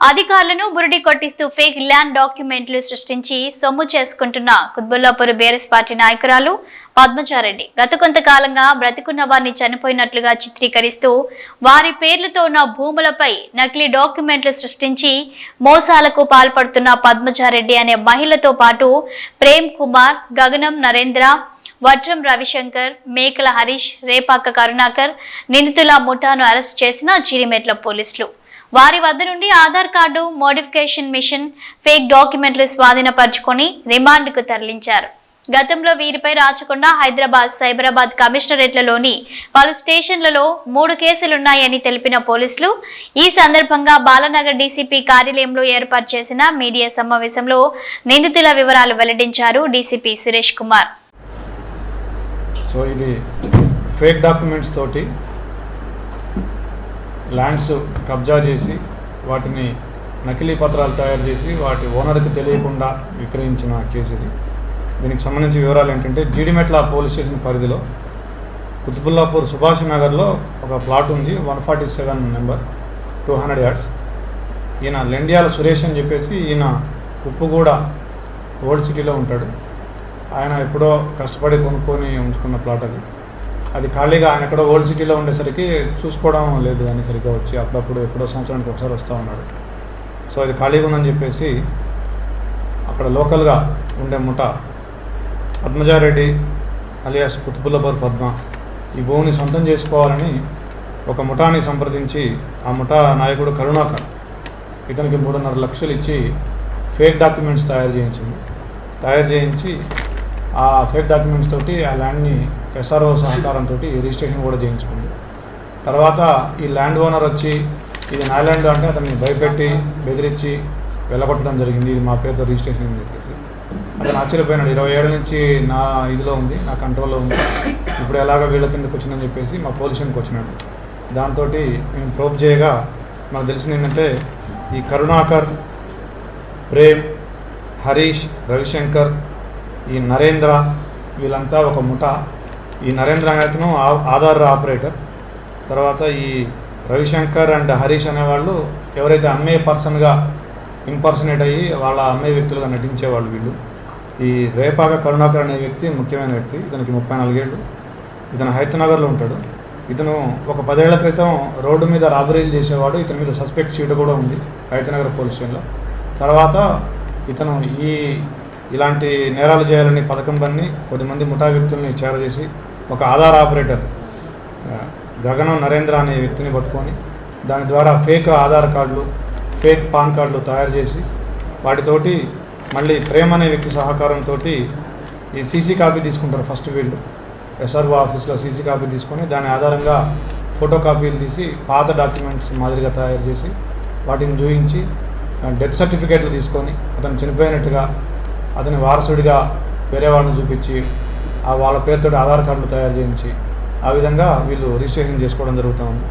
అధికారులను బురిడి కొట్టిస్తూ fake land డాక్యుమెంట్లు సృష్టించి సొమ్ము చేసుకుంటున్న కుత్బుల్లాపూర్ బీఆర్ఎస్ పార్టీ నాయకురాలు పద్మచారెడ్డి గత కొంతకాలంగా బ్రతికున్న వారిని చనిపోయినట్లుగా చిత్రీకరిస్తూ వారి పేర్లతో ఉన్న భూములపై నకిలీ డాక్యుమెంట్లు సృష్టించి మోసాలకు పాల్పడుతున్న పద్మచారెడ్డి అనే మహిళతో పాటు ప్రేమ్ కుమార్ గగనం నరేంద్ర వట్రం రవిశంకర్ మేకల హరీష్ రేపాక కరుణాకర్ నిందితుల ముఠాను అరెస్ట్ చేసిన చిరిమెట్ల పోలీసులు. వారి వద్ద నుండి Aadhaar card modification machine fake డాక్యుమెంట్లు స్వాధీనపరుచుకొని రిమాండ్కు తరలించారు. గతంలో వీరిపై రాచకొండ హైదరాబాద్ సైబరాబాద్ కమిషనరేట్లలోని పలు స్టేషన్లలో మూడు కేసులున్నాయని తెలిపిన పోలీసులు ఈ సందర్భంగా బాలనగర్ డీసీపీ కార్యాలయంలో ఏర్పాటు చేసిన మీడియా సమావేశంలో నిందితుల వివరాలు వెల్లడించారు డీసీపీ సురేష్ కుమార్. సో ఇది ఫేక్ డాక్యుమెంట్స్ తోటి ల్యాండ్స్ కబ్జా చేసి వాటిని నకిలీ పత్రాలు తయారు చేసి వాటి ఓనర్కి తెలియకుండా విక్రయించిన కేసు ఇది. దీనికి సంబంధించి వివరాలు ఏంటంటే జీడిమెట్ల పోలీస్ స్టేషన్ పరిధిలో కుతుబుల్లాపూర్ సుభాష్ నగర్లో ఒక ప్లాట్ ఉంది one forty seven number two hundred yards. ఈయన లెండియాల సురేష్ అని చెప్పేసి ఈయన ఉప్పుగూడ ఓల్డ్ సిటీలో ఉంటాడు. ఆయన ఎప్పుడో కష్టపడి కొనుక్కొని ఉంచుకున్న ప్లాట్ అది. అది ఖాళీగా ఆయన ఎక్కడో ఓల్డ్ సిటీలో ఉండేసరికి చూసుకోవడం లేదు అని సరిగ్గా వచ్చి అప్పుడప్పుడు ఎప్పుడో సంవత్సరానికి ఒకసారి వస్తూ ఉన్నాడు. సో అది ఖాళీగా ఉందని చెప్పేసి అక్కడ లోకల్గా ఉండే ముఠ పద్మజారెడ్డి అలియాస్ కుతుబుల్లబర్ పద్మ ఈ భూమిని సొంతం చేసుకోవాలని ఒక ముఠాని సంప్రదించి ఆ ముఠా నాయకుడు కరుణాకర్ ఇతనికి మూడున్నర లక్షలు ఇచ్చి ఫేక్ డాక్యుమెంట్స్ తయారు చేయించింది. తయారు చేయించి ఆ ఫేక్ డాక్యుమెంట్స్ తోటి ఆ ల్యాండ్ని ఎస్ఆర్ఓ సహకారంతో రిజిస్ట్రేషన్ కూడా చేయించుకుంది. తర్వాత ఈ ల్యాండ్ ఓనర్ వచ్చి ఇది నా ల్యాండ్ అంటే అతన్ని భయపెట్టి బెదిరించి వెళ్ళగొట్టడం జరిగింది. ఇది మా పేరుతో రిజిస్ట్రేషన్ అని చెప్పేసి. అతను ఆశ్చర్యపోయినాడు. ఇరవై ఏళ్ళ నుంచి నా ఇదిలో ఉంది నా కంట్రోల్లో ఉంది. ఇప్పుడు ఎలాగ వీళ్ళ కిందకు వచ్చిందని చెప్పేసి మా పొజిషన్కి వచ్చినాడు. దాంతో మేము ప్రోబ్ చేయగా మనకు తెలిసింది ఏంటంటే ఈ కరుణాకర్ ప్రేమ్ హరీష్ రవిశంకర్ ఈ నరేంద్ర వీళ్ళంతా ఒక ముఠ. ఈ నరేంద్ర అనేతను ఆ- ఆధార్ ఆపరేటర్. తర్వాత ఈ రవిశంకర్ అండ్ హరీష్ అనేవాళ్ళు ఎవరైతే అమ్మే పర్సన్గా ఇంపర్సనేట్ అయ్యి వాళ్ళ అమ్మే వ్యక్తులుగా నటించేవాళ్ళు వీళ్ళు. ఈ రేపాక కరుణాకర్ అనే వ్యక్తి ముఖ్యమైన వ్యక్తి. ఇతనికి ముప్పై నాలుగేళ్ళు. ఇతను హైతనగర్లో ఉంటాడు. ఇతను ఒక పదేళ్ళ క్రితం రోడ్డు మీద రాబరీలు చేసేవాడు. ఇతని మీద సస్పెక్ట్ షీట్ కూడా ఉంది హైతనగర్ పోలీస్ స్టేషన్లో. తర్వాత ఇతను ఈ ఇలాంటి నేరాలు చేయాలని పథకం పన్ని కొద్దిమంది ముఠా వ్యక్తుల్ని చేరజేసి ఒక ఆధార్ ఆపరేటర్ గగనం నరేంద్ర అనే వ్యక్తిని పట్టుకొని దాని ద్వారా ఫేక్ ఆధార్ కార్డులు ఫేక్ పాన్ కార్డులు తయారు చేసి వాటితోటి మళ్ళీ ప్రేమ్ అనే వ్యక్తి సహకారంతో ఈ సీసీ కాపీ తీసుకుంటారు ఫస్ట్ వీళ్ళు. ఎస్ఆర్ఓ ఆఫీస్లో సీసీ కాపీ తీసుకొని దాని ఆధారంగా ఫోటో కాపీలు తీసి పాత డాక్యుమెంట్స్ మాదిరిగా తయారు చేసి వాటిని చూపించి డెత్ సర్టిఫికేట్లు తీసుకొని అతను చనిపోయినట్టుగా అతని వారసుడిగా వేరే వాళ్ళని చూపించి ఆ వాళ్ళ పేరుతో ఆధార్ కార్డులు తయారు చేయించి ఆ విధంగా వీళ్ళు రిజిస్ట్రేషన్ చేసుకోవడం జరుగుతూ ఉంది.